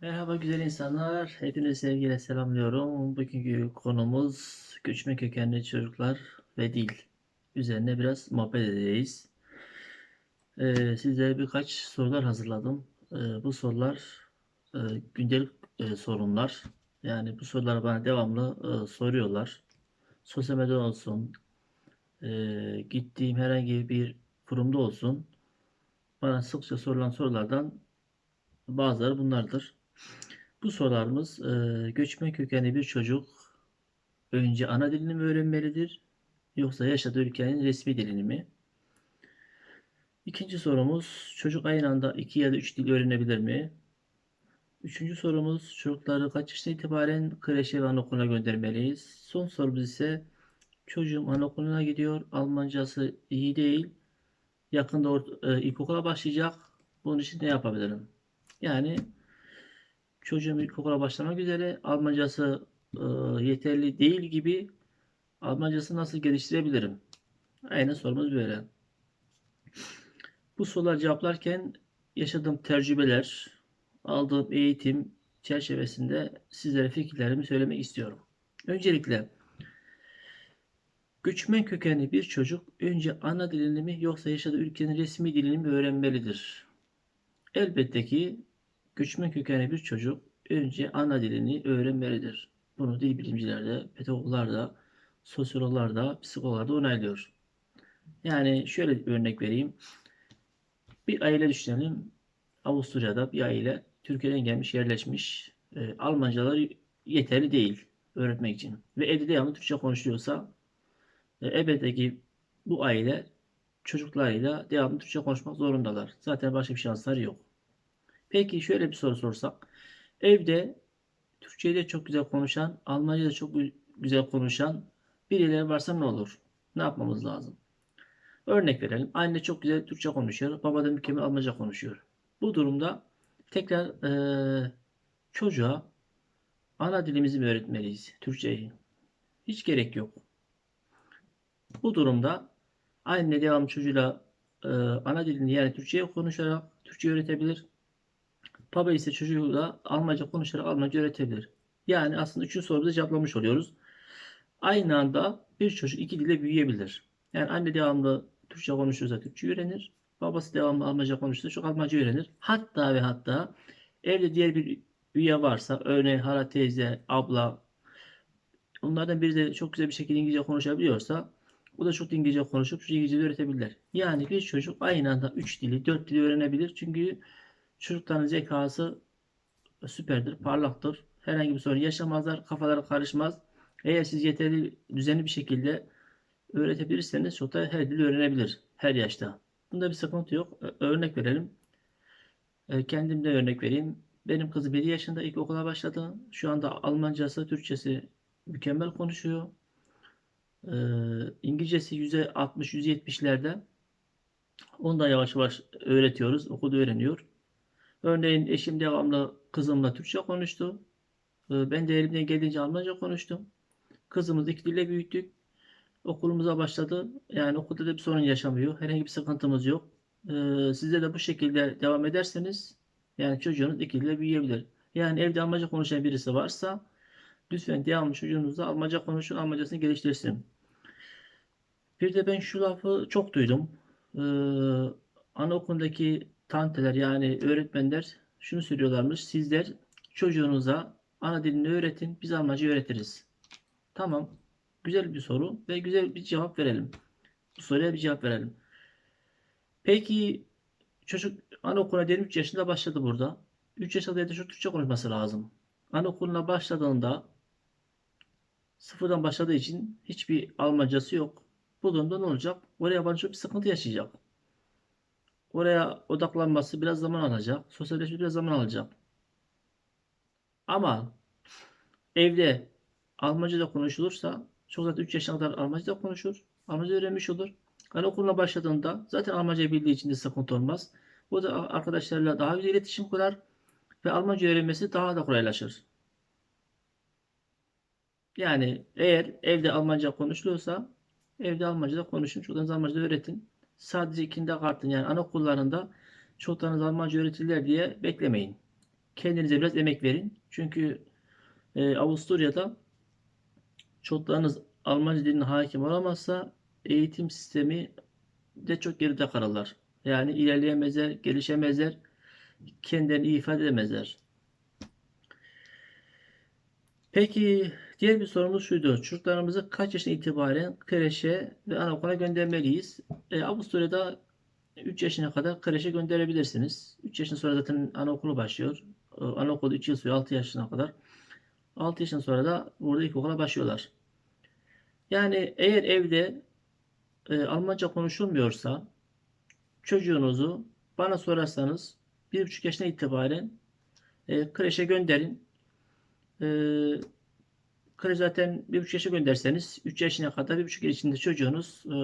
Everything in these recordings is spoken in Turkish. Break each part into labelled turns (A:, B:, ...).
A: Merhaba güzel insanlar. Hepinizi sevgiyle selamlıyorum. Bugünkü konumuz göçmen kökenli çocuklar ve dil. Üzerine biraz muhabbet edeceğiz. Ee, sizlere birkaç sorular hazırladım. Ee, bu sorular e, gündelik e, sorunlar. Yani bu soruları bana devamlı e, soruyorlar. Sosyal medyada olsun, e, gittiğim herhangi bir kurumda olsun. Bana sıkça sorulan sorulardan bazıları bunlardır. Bu sorularımız e, göçmen kökenli bir çocuk önce ana dilini mi öğrenmelidir yoksa yaşadığı ülkenin resmi dilini mi? İkinci sorumuz çocuk aynı anda iki ya da üç dil öğrenebilir mi? Üçüncü sorumuz çocukları kaç yaşına itibaren kreşe ve anaokuluna göndermeliyiz? Son sorumuz ise çocuğum anaokuluna gidiyor Almancası iyi değil yakında e, ilkokula başlayacak bunun için ne yapabilirim? Yani çocuğum ilkokula başlamak üzere Almancası e, yeterli değil gibi Almancası nasıl geliştirebilirim? Aynen sorumuz böyle. Bu soruları cevaplarken yaşadığım tecrübeler, aldığım eğitim çerçevesinde sizlere fikirlerimi söylemek istiyorum. Öncelikle göçmen kökenli bir çocuk önce ana dilini mi yoksa yaşadığı ülkenin resmi dilini mi öğrenmelidir? Elbette ki göçmen kökenli bir çocuk önce ana dilini öğrenmelidir. Bunu dil bilimciler de, pedagoglar da, sosyologlar da, psikologlar da onaylıyor. Yani şöyle bir örnek vereyim. Bir aile düşünelim. Avusturya'da bir aile Türkiye'den gelmiş, yerleşmiş. E, Almancaları yeterli değil öğretmek için. Ve evde devamlı Türkçe konuşuyorsa e, elbette bu aile çocuklarıyla devamlı Türkçe konuşmak zorundalar. Zaten başka bir şansları yok. Peki şöyle bir soru sorsak. Evde Türkçeyi de çok güzel konuşan, Almancayı da çok gü- güzel konuşan birileri varsa ne olur? Ne yapmamız lazım? Örnek verelim. Anne çok güzel Türkçe konuşuyor. Baba da mükemmel Almanca konuşuyor. Bu durumda tekrar eee, çocuğa ana dilimizi mi öğretmeliyiz? Türkçeyi. Hiç gerek yok. Bu durumda anne devam çocuğuyla eee, ana dilini yani Türkçeyi konuşarak Türkçe öğretebilir. Baba ise çocuğuyla Almanca konuşarak Almanca öğretebilir. Yani aslında üçüncü sorumuzu cevaplamış oluyoruz. Aynı anda bir çocuk iki dille büyüyebilir. Yani anne devamlı Türkçe konuşuyorsa Türkçe öğrenir. Babası devamlı Almanca konuşuyorsa çok Almanca öğrenir. Hatta ve hatta evde diğer bir üye varsa örneğin hala teyze, abla onlardan biri de çok güzel bir şekilde İngilizce konuşabiliyorsa o da çok İngilizce konuşup çocuğu İngilizce öğretebilirler. Yani bir çocuk aynı anda 3 dili, 4 dili öğrenebilir. Çünkü çocukların zekası süperdir, parlaktır. Herhangi bir sorun yaşamazlar, kafaları karışmaz. Eğer siz yeterli, düzenli bir şekilde öğretebilirseniz çok da her dili öğrenebilir her yaşta. Bunda bir sıkıntı yok. Örnek verelim. E, Kendimde örnek vereyim. Benim kızım 7 yaşında ilk okula başladı. Şu anda Almancası, Türkçesi mükemmel konuşuyor. E, İngilizcesi %60-%70'lerde. Onu yavaş yavaş öğretiyoruz. Okulda öğreniyor. Örneğin eşim devamlı kızımla Türkçe konuştu. E, Ben de elimden geldiğince Almanca konuştum. Kızımızı iki dille büyüttük. Okulumuza başladı. Yani okulda da bir sorun yaşamıyor. Herhangi bir sıkıntımız yok. Ee, size de bu şekilde devam ederseniz yani çocuğunuz iki dille büyüyebilir. Yani evde Almanca konuşan birisi varsa lütfen devamlı çocuğunuzla Almanca konuşun, Almancasını geliştirsin. Bir de ben şu lafı çok duydum. Ee, anaokulundaki tanteler yani öğretmenler şunu söylüyorlarmış. Sizler çocuğunuza ana dilini öğretin, biz Almanca öğretiriz. Tamam. Güzel bir soru ve güzel bir cevap verelim. Bu soruya bir cevap verelim. Peki çocuk anaokuluna diyelim 3 yaşında başladı burada. 3 yaşında ya da çocuk Türkçe konuşması lazım. Anaokuluna başladığında sıfırdan başladığı için hiçbir Almancası yok. Bu durumda ne olacak? Oraya yabancı bir sıkıntı yaşayacak. Oraya odaklanması biraz zaman alacak. Sosyalleşmesi biraz zaman alacak. Ama evde Almanca da konuşulursa çok zaten 3 yaşına kadar Almanca da konuşur. Almanca öğrenmiş olur. Anaokuluna başladığında zaten Almanca bildiği için de sıkıntı olmaz. O da arkadaşlarıyla daha güzel iletişim kurar ve Almanca öğrenmesi daha da kolaylaşır. Yani eğer evde Almanca konuşuluyorsa evde Almanca da konuşun. Çocuklarınıza Almanca da öğretin. Sadece kindergarten yani anaokullarında çocuklarınız Almanca öğretirler diye beklemeyin. kendinize biraz emek verin. Çünkü e, Avusturya'da çocuklarınız Almanca diline hakim olamazsa eğitim sistemi de çok geride kalırlar. Yani ilerleyemezler, gelişemezler, kendilerini ifade edemezler. Peki diğer bir sorumuz şuydu. Çocuklarımızı kaç yaşına itibaren kreşe ve anaokula göndermeliyiz? E, Avusturya'da 3 yaşına kadar kreşe gönderebilirsiniz. 3 yaşından sonra zaten anaokulu başlıyor. E, Anaokulu 3 yıl sürüyor 6 yaşına kadar. 6 yaşından sonra da burada ilkokula başlıyorlar. Yani eğer evde e, Almanca konuşulmuyorsa çocuğunuzu bana sorarsanız 1,5 yaşına itibaren e, kreşe gönderin. E, zaten 1,5 yaşa gönderseniz 3 yaşına kadar 1,5 yıl içinde çocuğunuz e,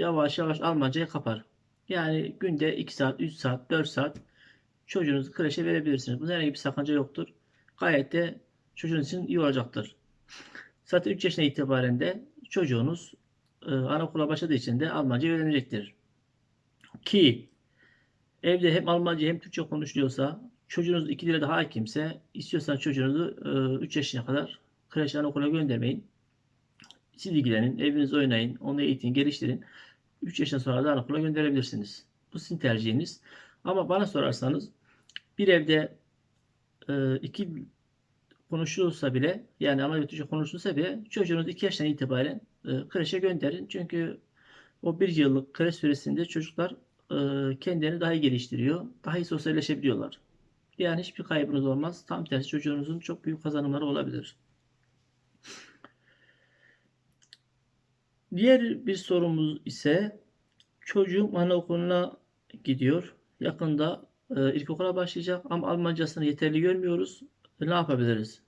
A: yavaş yavaş Almancayı kapar. Yani günde 2 saat, 3 saat, 4 saat çocuğunuzu kreşe verebilirsiniz. Bunda herhangi bir sakınca yoktur. Gayet de çocuğunuz için iyi olacaktır. Zaten 3 yaşına itibaren de çocuğunuz e, anaokula başladığı için de Almanca öğrenecektir. Ki evde hem Almanca hem Türkçe konuşuluyorsa çocuğunuz iki dile de hakimse istiyorsan çocuğunuzu 3 yaşına kadar kreş anaokula göndermeyin. Siz ilgilenin, eviniz oynayın, onu eğitin, geliştirin. 3 yaşından sonra da anaokula gönderebilirsiniz. Bu sizin tercihiniz. Ama bana sorarsanız bir evde e, iki konuşulursa bile yani ana Türkçe konuşulsa bile çocuğunuz 2 yaştan itibaren e, kreşe gönderin. Çünkü o bir yıllık kreş süresinde çocuklar e, kendilerini daha iyi geliştiriyor. Daha iyi sosyalleşebiliyorlar. Yani hiçbir kaybınız olmaz. Tam tersi çocuğunuzun çok büyük kazanımları olabilir. Diğer bir sorumuz ise çocuğum anaokuluna gidiyor. Yakında e, ilkokula başlayacak ama Almancasını yeterli görmüyoruz. E, ne yapabiliriz?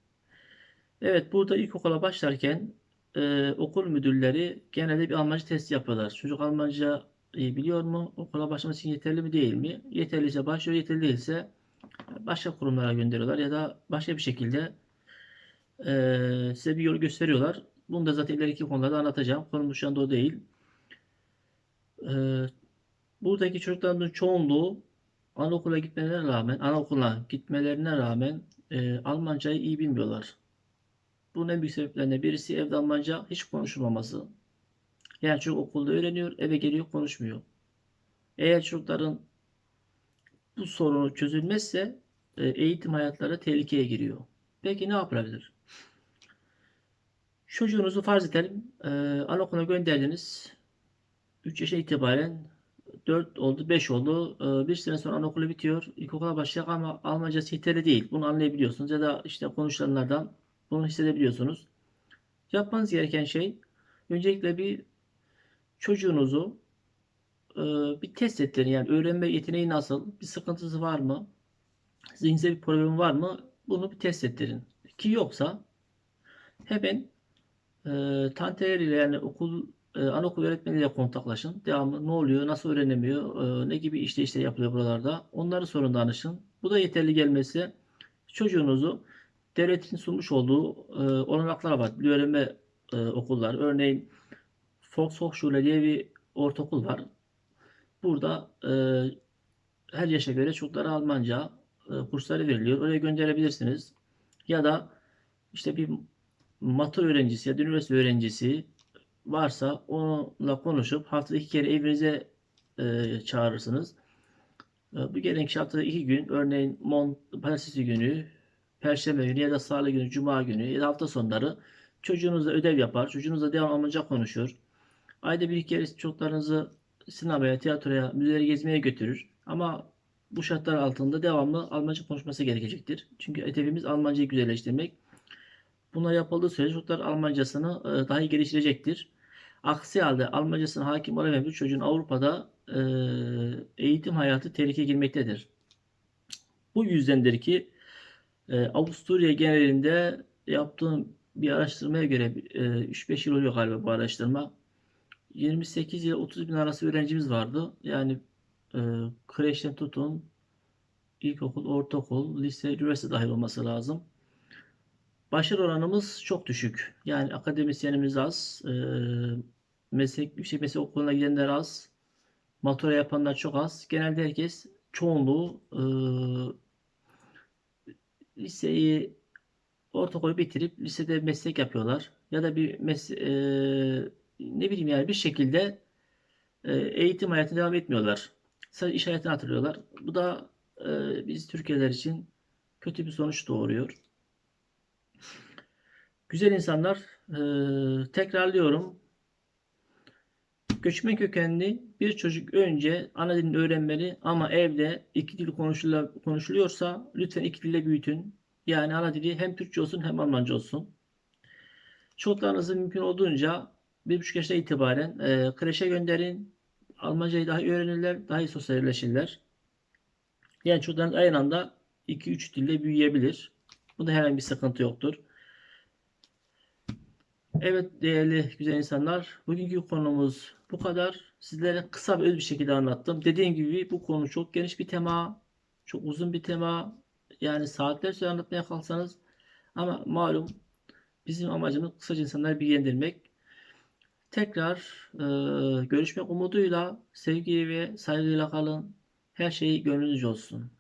A: Evet burada ilkokula başlarken e, okul müdürleri genelde bir Almanca testi yapıyorlar. Çocuk Almanca e, biliyor mu? Okula başlaması için yeterli mi değil mi? Yeterliyse başlıyor, yeterli değilse başka kurumlara gönderiyorlar ya da başka bir şekilde e, size bir yol gösteriyorlar. Bunu da zaten ileriki konularda anlatacağım. Konumuz şu anda o değil. E, buradaki çocukların çoğunluğu anaokula gitmelerine rağmen, anaokuluna gitmelerine rağmen e, Almancayı iyi bilmiyorlar. Bunun en büyük sebeplerinden birisi evde Almanca hiç konuşulmaması. Yani çocuk okulda öğreniyor, eve geliyor konuşmuyor. Eğer çocukların bu sorunu çözülmezse e, eğitim hayatları tehlikeye giriyor. Peki ne yapılabilir? Çocuğunuzu farz edelim. E, anaokuluna gönderdiniz. 3 yaşa itibaren 4 oldu, 5 oldu. E, bir sene sonra anaokulu bitiyor. İlkokula başlayacak ama Almancası yeterli değil. Bunu anlayabiliyorsunuz ya da işte konuşulanlardan bunu hissedebiliyorsunuz. Yapmanız gereken şey öncelikle bir çocuğunuzu e, bir test ettirin. Yani öğrenme yeteneği nasıl? Bir sıkıntısı var mı? Zihinsel bir problemi var mı? Bunu bir test ettirin. Ki yoksa hemen e, tanteleriyle yani okul e, anaokul öğretmeniyle kontaklaşın. Devamlı ne oluyor, nasıl öğrenemiyor, e, ne gibi işte işte yapılıyor buralarda. Onları sorun danışın. Bu da yeterli gelmesi çocuğunuzu devletin sunmuş olduğu e, olanaklar var. Bir öğrenme e, okullar. Örneğin Volkshochschule diye bir ortaokul var. Burada e, her yaşa göre çocuklara Almanca e, kursları veriliyor. Oraya gönderebilirsiniz. Ya da işte bir matır öğrencisi ya da üniversite öğrencisi varsa onunla konuşup haftada iki kere evinize e, çağırırsınız. E, bu gelen kişi haftada iki gün örneğin Mon Pazartesi günü, Perşembe günü ya da Salı günü, Cuma günü ya da hafta sonları çocuğunuzla ödev yapar. Çocuğunuzla devam Almanca konuşur. Ayda bir kere çocuklarınızı sinemaya, tiyatroya, müzelere gezmeye götürür. Ama bu şartlar altında devamlı Almanca konuşması gerekecektir. Çünkü hedefimiz Almancayı güzelleştirmek. Bunlar yapıldığı sürece çocuklar Almancasını e, daha iyi geliştirecektir. Aksi halde Almancasına hakim olamayan bir çocuğun Avrupa'da e, eğitim hayatı tehlikeye girmektedir. Bu yüzdendir ki e, Avusturya genelinde yaptığım bir araştırmaya göre 3-5 yıl oluyor galiba bu araştırma. 28 ile 30 bin arası öğrencimiz vardı. Yani e, kreşten tutun ilkokul, ortaokul, lise, üniversite dahil olması lazım. Başarı oranımız çok düşük. Yani akademisyenimiz az. E, meslek, yüksek meslek okuluna gidenler az. Matura yapanlar çok az. Genelde herkes çoğunluğu e, liseyi ortaokulu bitirip lisede meslek yapıyorlar. Ya da bir mes e, ne bileyim yani bir şekilde e, eğitim hayatına devam etmiyorlar. Sadece iş hayatına hatırlıyorlar. Bu da e, biz Türkiye'ler için kötü bir sonuç doğuruyor. Güzel insanlar, e, tekrarlıyorum. Göçmen kökenli bir çocuk önce ana dilini öğrenmeli ama evde iki dil konuşuluyorsa lütfen iki dille büyütün. Yani ana dili hem Türkçe olsun hem Almanca olsun. Çocuklarınızı mümkün olduğunca bir buçuk yaşına itibaren e, kreşe gönderin. Almancayı daha iyi öğrenirler, daha iyi sosyalleşirler. Yani çocuklarınız aynı anda 2-3 dille büyüyebilir. Bunda herhangi bir sıkıntı yoktur. Evet değerli güzel insanlar, bugünkü konumuz bu kadar. Sizlere kısa ve öz bir şekilde anlattım. Dediğim gibi bu konu çok geniş bir tema, çok uzun bir tema. Yani saatler süre anlatmaya kalksanız ama malum bizim amacımız kısaca insanları bilgilendirmek. Tekrar e, görüşmek umuduyla sevgi ve saygıyla kalın. Her şey gönlünüzce olsun.